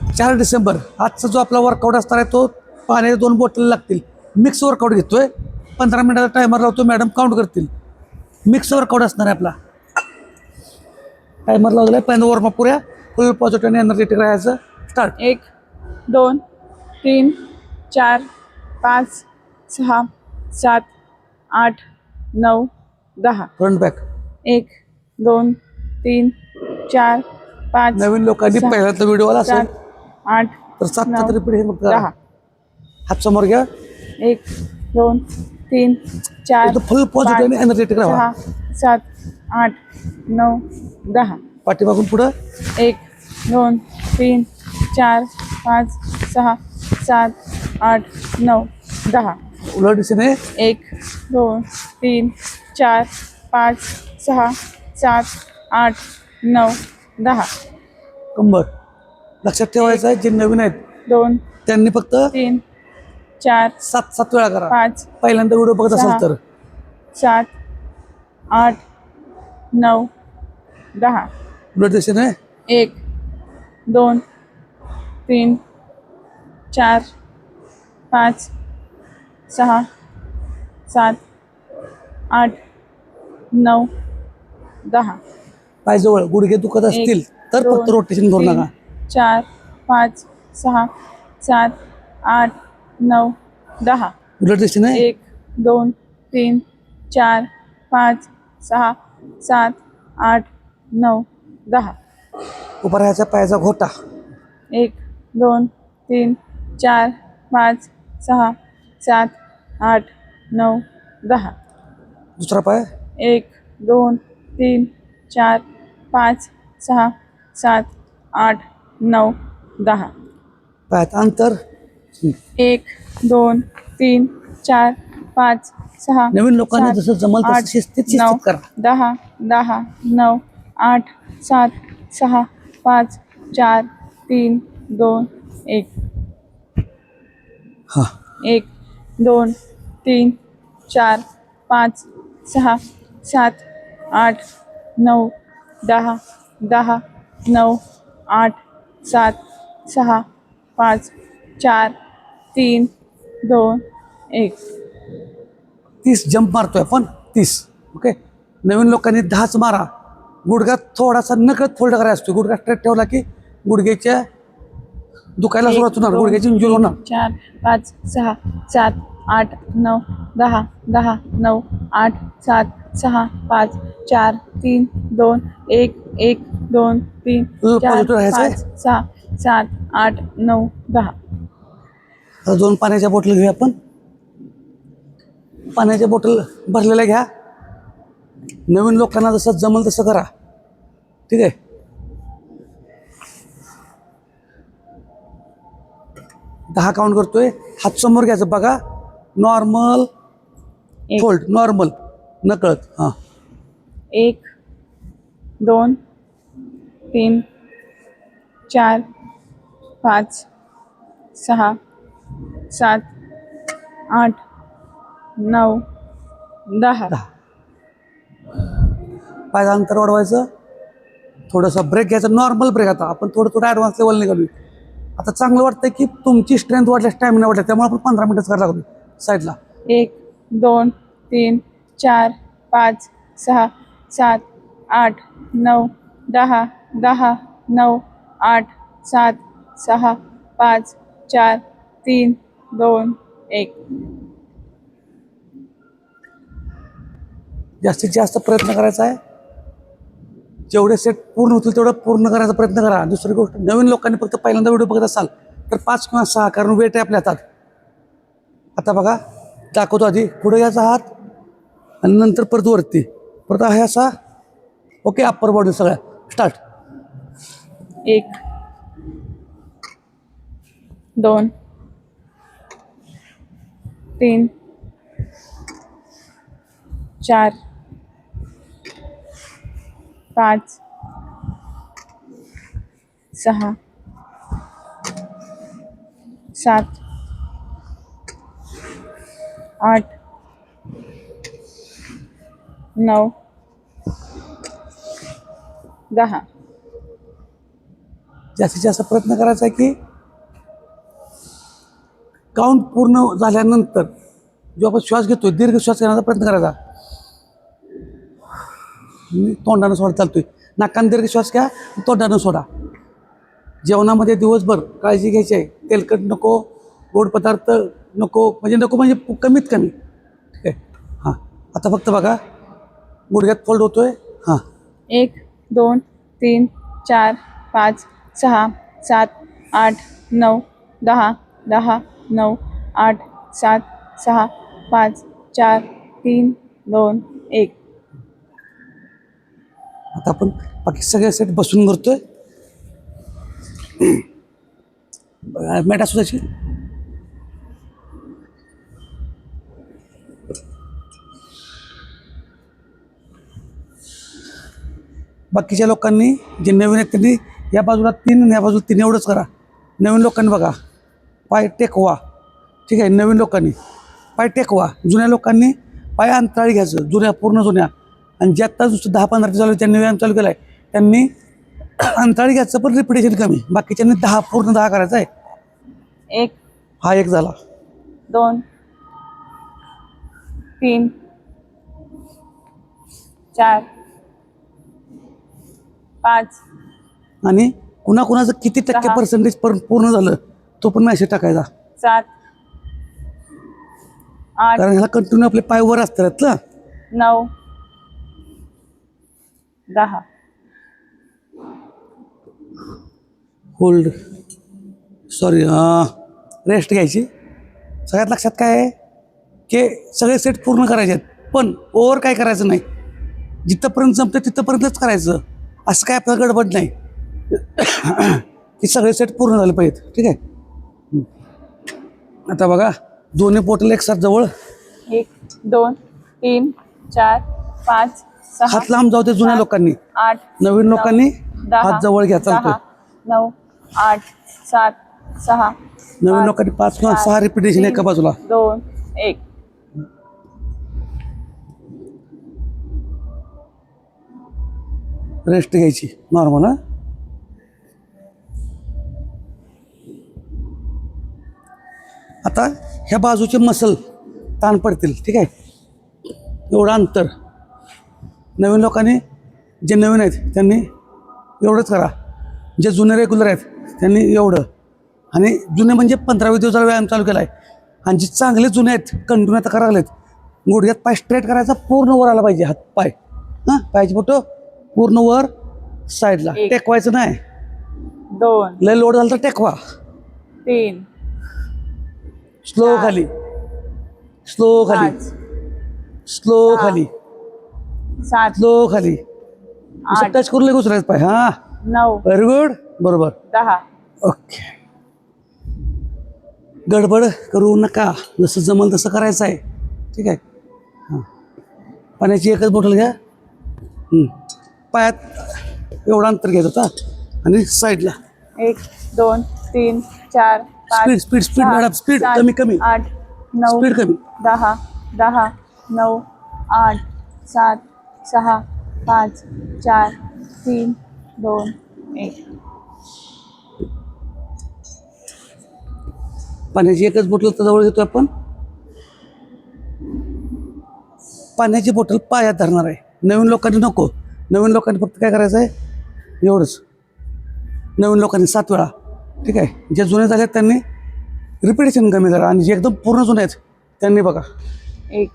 चार डिसेंबर आजचा जो आपला वर्कआउट असणार आहे तो पाण्याच्या दोन बॉटल लागतील. मिक्स वर्कआउट घेतोय. पंधरा मिनिटाचा टायमर लावतो मॅडम काउंट करतील. मिक्स वर्कआउट असणार आहे आपला. टायमर लावलेला आहे पहिल्यांदा वॉर्मअप पुऱ्या फुल पॉझिटिव्ह आणि एनर्जेटिक राहायचं. स्टार्ट एक दोन तीन चार पाच सहा सात आठ नऊ दहा. फ्रंट बॅक एक दोन तीन चार पाच नवीन लोकांनी पहिल्यांदा व्हिडिओ आला असेल. आठ तर सात नऊ, हे. दहा. हात समोर घ्या. एक दोन तीन चार एकदम फुल पॉझिटिव्ह आणि एनर्जेटिक राहा. सहा सात आठ नऊ दहा. पाठीमागून पुढं. एक दोन तीन चार पाच सहा सात आठ नऊ दहा. उलट दिशेने. एक दोन तीन चार पाच सहा सात आठ नऊ दहा. कंबर. लक्षात ठेवायचं आहे जे नवीन आहेत दोन त्यांनी फक्त तीन चार सात सात वेळा करा. पाच पहिल्यांदा व्हिडिओ बघत सहा. असाल तर. सात आठ नऊ दहा. उलट दिशेने एक दोन तीन चार पाच सहा सात आठ नऊ दहा. पायजवळ गुडघे दुखत असतील तर फक्त रोटेशन करू नका. चार पाच सहा सात आठ नऊ दहा. उलट दिशेने एक दोन तीन चार पाच सहा सात आठ नऊ दहा. उभा राहायचा पायाचा घोटा. एक दोन तीन चार पाच सहा सात आठ नऊ दहा. दुसरा पाय? एक दोन तीन चार पाच सहा सात आठ नऊ दहा. पायात अंतर. एक दोन तीन चार पाच सहा नवीन लोकांना सात, जसं जमल आठ, तसं शिस्तीत नऊ, करा. दहा दहा नऊ आठ सात सहा पाच चार तीन दोन एक. हा. एक दोन तीन चार पाच सहा सात आठ नऊ दहा दहा नऊ आठ. सात सहा पाच चार तीन दोन एक. तीस जंप मारतोय आपण तीस. ओके नवीन लोकांनी दहाच मारा. गुडघा थोडासा नकळत फोल्ड करायला असतो. गुडघा स्ट्रेट ठेवला की गुडघ्याच्या दुखायला सुरुवात होणार. गुडघ्याची इंजुरी होणार. चार पाच सहा सात आठ नऊ दहा दहा नऊ आठ सात सहा पाच चार तीन दोन एक एक दोन तीन चार? पाच सहा सात आठ नऊ दहा. दोन पाण्याच्या बॉटल घेऊया आपण. पाण्याच्या बॉटल भरलेल्या घ्या. नवीन लोकांना जसं जमल तसं करा. ठीक आहे? दहा काउंट करतोय. हात समोर घ्यायचं बघा. नॉर्मल. फोल्ड नॉर्मल नकळत हां. एक दोन तीन चार पाच सहा सात आठ नऊ दहा. दहा. पायाचं अंतर वाढवायचं. थोडंसं ब्रेक घ्यायचं. नॉर्मल ब्रेक आता. आपण थोडं थोडं ॲडव्हान्स लेवल निघालो आता चांगलं वाटतं की तुमची स्ट्रेंथ वाढल्या स्टॅमिना वाढल्या त्यामुळे आपण पंधरा मिनिटच करायला लागलो साईडला एक दोन तीन चार पाच सहा सात आठ नऊ दहा दहा नऊ आठ सात सहा पाच चार तीन दोन एक. जास्तीत जास्त प्रयत्न करायचा आहे. जेवढे सेट पूर्ण होतील तेवढं पूर्ण करायचा प्रयत्न करा. दुसरी गोष्ट नवीन लोकांनी फक्त पहिल्यांदा व्हिडिओ बघत असाल तर पाच किंवा सहा कारण वेट आहे आपल्या हातात. आता बघा दाखवतो आधी. पुढे घ्यायचा हात. आणि नंतर परत वरती. परत आहे असा ओके अप्पर बॉडी सगळ्या. स्टार्ट एक. दोन. तीन. चार. पाच. सहा. सात. आठ. नऊ दहा जास्तीत जास्त प्रयत्न करायचा आहे की काउंट पूर्ण झाल्यानंतर जो आपण श्वास घेतोय दीर्घ श्वास घेण्याचा प्रयत्न करायचा. तोंडानं सोडा चालतोय. नाकान दीर्घ श्वास घ्या तोंडानं सोडा. जेवणामध्ये दिवसभर काळजी घ्यायची आहे. तेलकट नको गोड पदार्थ नको म्हणजे नको म्हणजे कमीत कमी. ठीक आहे? हां. आता फक्त बघा. गुडघ्यात फोल्ड होतोय? हां. एक दोन तीन चार पाच सहा सात आठ नऊ दहा दहा नऊ आठ सात सहा पाच चार तीन दोन एक. आता आपण बाकी सगळे सेट बसून करतोय. मॅट असू बाकीच्या लोकांनी जे नवीन आहेत त्यांनी या बाजूला तीन आणि या बाजूला तीन एवढंच करा. नवीन लोकांनी बघा पाय टेकवा. ठीक आहे नवीन लोकांनी. पाय टेकवा. जुन्या लोकांनी पाय अंतराळी घ्यायचं जुन्या पूर्ण जुन्या. आणि जे आत्ता नुसतं दहा पंधरा दिवस झाले त्यांनी व्यायाम चालू केला आहे त्यांनी अंतराळी घ्यायचं पण रिपिटेशन कमी. बाकीच्यांनी दहा पूर्ण दहा करायचा आहे. एक. हा एक झाला. दोन. तीन. चार. पाच. आणि कुणाकुणाचं किती टक्के. पर्सेंटेज पूर्ण झालं तो पण मॅसेज टाकायचा. सात. आठ. कारण ह्याला कंटिन्यू आपले पाय वर असतात ना. नऊ. दहा. होल्ड सॉरी रेस्ट घ्यायची. सगळ्यात लक्षात काय आहे? की सगळे सेट पूर्ण करायचे आहेत पण ओव्हर काय करायचं नाही. जिथंपर्यंत जमतं तिथंपर्यंतच करायचं. असं काय आपल्याला गडबड नाही. की सगळे सेट पूर्ण झाले पाहिजेत. ठीक आहे. आता बघा दोन्ही पोटल एकसाथ जवळ. एक दोन तीन चार पाच हात लांब जाऊ दे जुन्या सात, लोकांनी. आठ नवीन लोकांनी हात जवळ घ्या चालतोय. दहा नऊ आठ सात सहा नवीन लोकांनी पाच किंवा सहा रिपिटेशन एका बाजूला. दोन एक. रेस्ट घ्यायची. नॉर्मल हां? आता ह्या बाजूचे मसल ताण पडतील ठीक आहे? एवढं अंतर. नवीन लोकांनी जे नवीन आहेत त्यांनी एवढंच करा. जे जुने रेग्युलर आहेत त्यांनी एवढं. आणि जुने म्हणजे पंधरा वीस दिवसाला व्यायाम चालू केला आहे आणि जे चांगले जुने आहेत कंटिन्यू आता करायला आहेत गुडघ्यात पाय स्ट्रेट करायचा पूर्ण वर आला पाहिजे हात पाय. हां? पायाची फोटो. पूर्ण वर साईडला. एक. टेकवायचं नाही. दोन. लय लोड झालं तर टेकवा. तीन. स्लो चार. खाली. स्लो खाली. पाच. स्लो सहा. खाली. सात. स्लो खाली. आठ. टच करून लगेच उचलायचं पाय हां? नऊ. व्हेरी गुड बरोबर. दहा. ओके गडबड करू नका. जसं जमल तसं करायचं आहे ठीक आहे. हां. पाण्याची एकच बॉटल घ्या. हं. पायात एवढं अंतर घ्यायचं होता. आणि साईडला. एक दोन तीन चार पाच speed speed speed madam speed कमी कमी. आठ नऊ स्पीड कमी. दहा दहा नऊ आठ सात सहा पाच चार तीन दोन एक. पाण्याची एकच बॉटल तर जवळ घेतो आपण. पाण्याची बॉटल पायात धरणार आहे. नवीन लोकांनी नको. नवीन लोकांनी फक्त काय करायचं आहे एवढंच. नवीन लोकांनी सात वेळा. ठीक आहे? जे जुने झाले आहेत त्यांनी रिपिटेशन कमी करा आणि जे एकदम पूर्ण जुने आहेत त्यांनी बघा. एक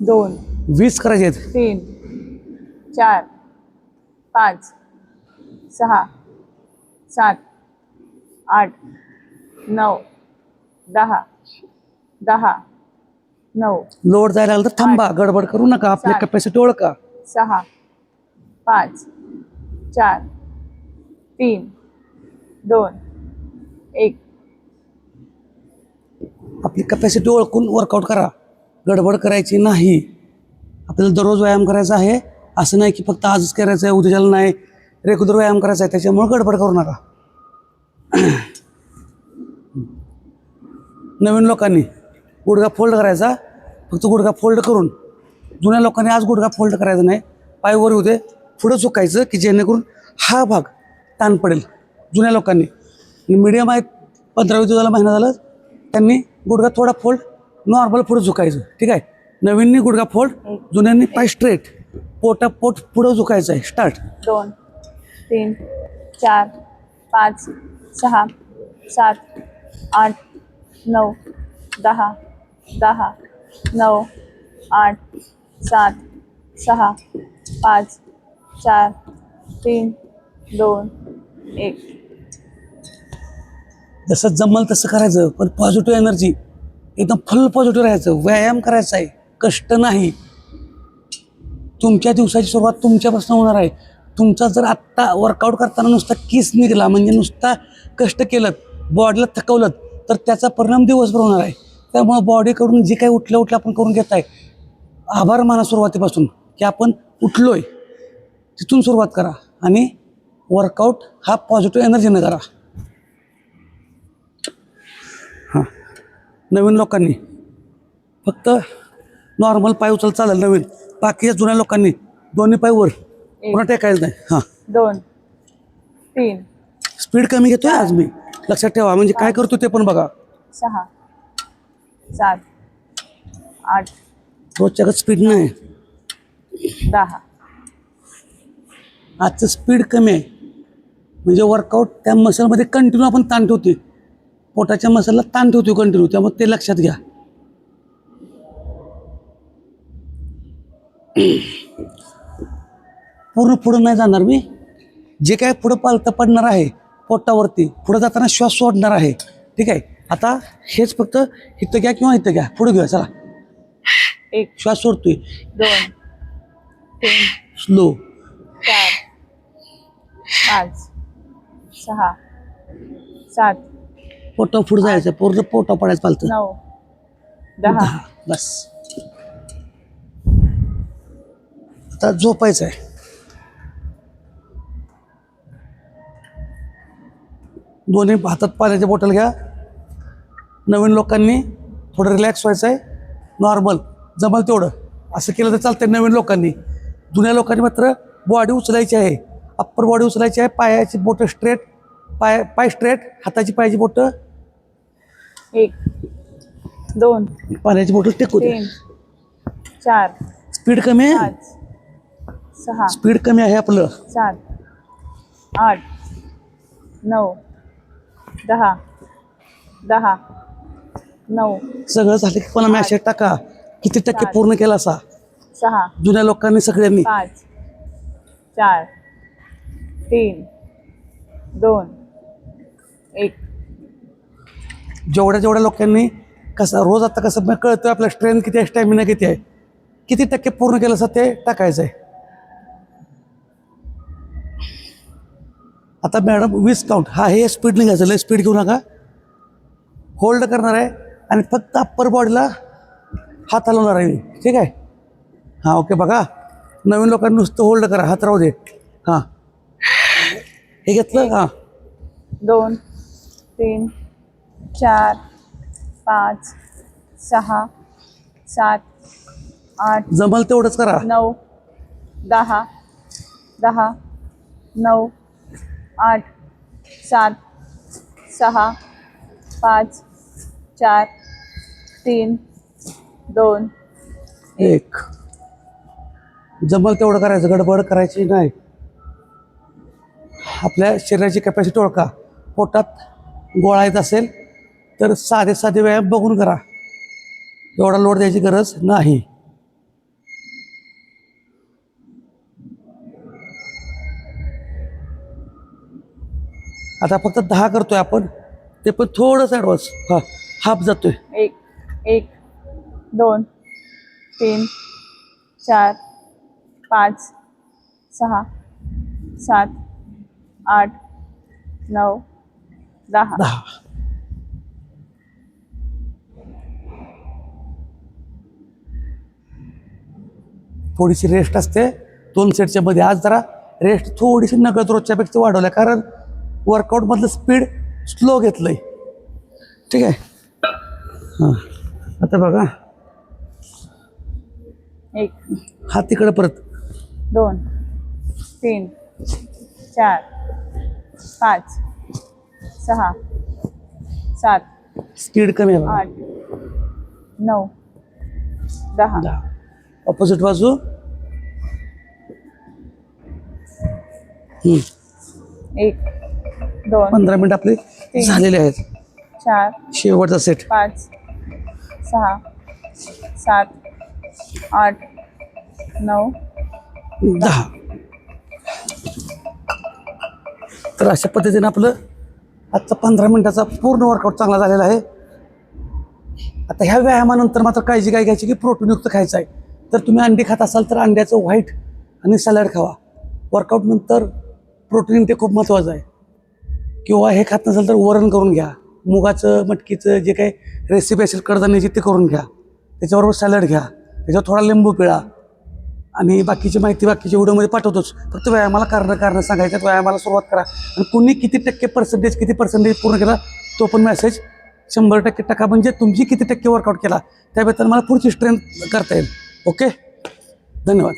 दोन वीस करायचे आहेत. तीन चार पाच सहा सात आठ नऊ दहा दहा नऊ लोड जायला लागलं तर थांबा गडबड करू नका आपली सात. कॅपॅसिटी ओळखा. सहा पाच चार तीन दोन एक. आपली कपॅसिटी ओळखून वर्कआउट करा. गडबड करायची नाही. आपल्याला दररोज व्यायाम करायचा आहे. असं नाही की फक्त आजच करायचं आहे उद्याला नाही. रेग्युलर व्यायाम करायचा आहे त्याच्यामुळे गडबड करू नका. नवीन लोकांनी गुडघा फोल्ड करायचा. फक्त गुडघा फोल्ड करून. जुन्या लोकांनी आज गुडघा फोल्ड करायचा नाही. पाय वर होते पुढं चुकायचं की जेणेकरून हा भाग ताण पडेल जुन्या लोकांनी. आणि मीडियम आहेत पंधरावी दिवसाला महिना झालं त्यांनी गुडघा थोडा फोल्ड नॉर्मल पुढं झुकायचं ठीक आहे? नवीननी गुडघा फोल्ड जुन्यांनी पाय स्ट्रेट पोटा पोट पुढं झुकायचं आहे. स्टार्ट दोन तीन चार पाच सहा सात आठ नऊ दहा दहा नऊ आठ सात सहा पाच चार तीन दोन एक. जसं जमल तसं करायचं पण पॉझिटिव्ह एनर्जी एकदम फुल पॉझिटिव्ह राहायचं. व्यायाम करायचा आहे कष्ट नाही. तुमच्या दिवसाची सुरुवात तुमच्यापासून होणार आहे. तुमचा जर आत्ता वर्कआउट करताना नुसता किस निघाला म्हणजे नुसता कष्ट केलं बॉडीला थकवलं तर त्याचा परिणाम दिवसभर होणार आहे. त्यामुळं बॉडीकडून जे काही उठलं उठलं आपण करून घेत आहे आभार माना सुरुवातीपासून की आपण उठलो आहे तिथून सुरुवात करा आणि वर्कआउट हा पॉझिटिव्ह एनर्जीनं करा. हां. नवीन लोकांनी. फक्त नॉर्मल पाय उचल चालेल नवीन. बाकीच्या जुन्या लोकांनी. दोन्ही पाय वर. पुन्हा टेकायचं नाही. हां. दोन. तीन. स्पीड कमी घेतोय आज मी. लक्षात ठेवा. म्हणजे काय करतो ते पण बघा. सहा. सात. आठ. रोजच्या स्पीड नाही. दहा. आजचं स्पीड कमी आहे. म्हणजे वर्कआउट त्या मसलमध्ये कंटिन्यू आपण ताण ठेवतोय. पोटाच्या मसलला ताण ठेवतोय कंटिन्यू त्यामुळे ते लक्षात घ्या. पूर्ण पुढं नाही जाणार मी. जे काय पुढं पालतं पडणार आहे पोटावरती पुढं जाताना श्वास सोडणार आहे. ठीक आहे? आता हेच फक्त इथं घ्या किंवा इथं घ्या. पुढे घेऊया चला. एक श्वास सोडतोय. दोन तीन स्लो चार. पाच सहा सात पोटा पुढे जायचं पूर्ण पोटा पडायचं पालतं. नऊ दहा. दहा बस. आता झोपायचं आहे दोन्ही हातात पाण्याची बॉटल घ्या. नवीन लोकांनी थोडं रिलॅक्स व्हायचं आहे नॉर्मल जमल तेवढं. असं केलं तर चालतंय नवीन लोकांनी. जुन्या लोकांनी मात्र बॉडी उचलायची आहे. अप्पर बॉडी उचलायची आहे पायाची बोटं स्ट्रेट पाय पाय स्ट्रेट हाताची पायाची बोटं. एक दोन पाण्याची बॉटल टेकू दे तीन चार स्पीड कमी आहे? पाच सहा स्पीड कमी आहे आपलं. सात आठ नऊ दहा दहा नऊ सगळं झालं की मला मॅसेज टाका. किती टक्के. पूर्ण केला असा? सहा जुन्या लोकांनी सगळ्यांनी. पाच चार तीन दोन एक. जेवढ्या जेवढ्या लोकांनी कसं रोज आता कसं मग कळतं आपला स्ट्रेंथ किती आहे स्टॅमिना किती आहे. किती टक्के पूर्ण केलं असं ते टाकायचं आहे आता मॅडम वीस काउंट हा हे स्पीडने घ्यायचं लय स्पीड घेऊ नका. होल्ड करणार आहे आणि फक्त अप्पर बॉडीला हात हलवणार आहे मी. ठीक आहे? हां ओके बघा. नवीन लोकांनी नुसतं होल्ड करा. हात राहू दे. हां. हे घेतलं हां दोन तीन चार पाच सहा सात आठ जमल तेवढंच करा. नऊ दहा दहा नऊ आठ सात सहा पाच चार तीन दोन. एक. जमल तेवढं करायचं गडबड करायची नाही. आपल्या शरीराची कॅपॅसिटी ओळखा. पोटात गोळा येत असेल तर साधे साधे व्यायाम बघून करा. एवढा लोड द्यायची गरज नाही. आता फक्त दहा करतोय आपण ते पण थोडस ॲडव्हान्स हा हाफ जातोय. एक एक दोन तीन चार पाच सहा सात आठ नऊ दहा. दहा. थोडीशी रेस्ट असते. दोन सेटच्या मध्ये आज जरा रेस्ट थोडीशी नकळत रोजच्यापेक्षा वाढवल्या. कारण वर्कआउटमधलं स्पीड स्लो घेतलंय. ठीक आहे? हां. आता बघा. एक हात तिकडं परत. दोन तीन चार. पाच. सहा. सात. स्पीड कमी आहे. आठ. नऊ. दहा. दहा. ऑपोजिट बाजू. हम्म. एक. दोन. पंधरा मिनिट आपले झालेले आहेत. चार. शेवटचा सेट पाच. सहा. सात. आठ. नऊ. दहा. तर अशा पद्धतीनं आपलं आजचा पंधरा मिनटाचा पूर्ण वर्कआउट चांगला झालेला आहे. आता ह्या व्यायामानंतर मात्र काळजी काय घ्यायची की प्रोटीनयुक्त खायचं आहे. तर तुम्ही अंडी खात असाल तर अंड्याचं व्हाईट आणि सॅलड खावा. वर्कआउटनंतर प्रोटीन ते खूप महत्त्वाचं आहे. किंवा हे खात नसेल तर वरण करून घ्या. मुगाचं मटकीचं जे काही रेसिपी असेल कडधान्याची ते करून घ्या. त्याच्याबरोबर सॅलड घ्या. त्याच्यावर थोडा लिंबू पिळा. आणि बाकीची माहिती बाकीच्या व्हिडिओमध्ये पाठवतोच. फक्त व्यायामाला कारणं कारणं सांगायचं व्यायामाला सुरुवात करा. आणि कुणी किती टक्के पर्सेंटेज किती पर्सेंटेज पूर्ण केला तो पण मेसेज शंभर टक्के टाका. म्हणजे तुमची किती टक्के वर्कआउट केला त्याबद्दल मला पुढची स्ट्रेंथ करता येईल. ओके धन्यवाद.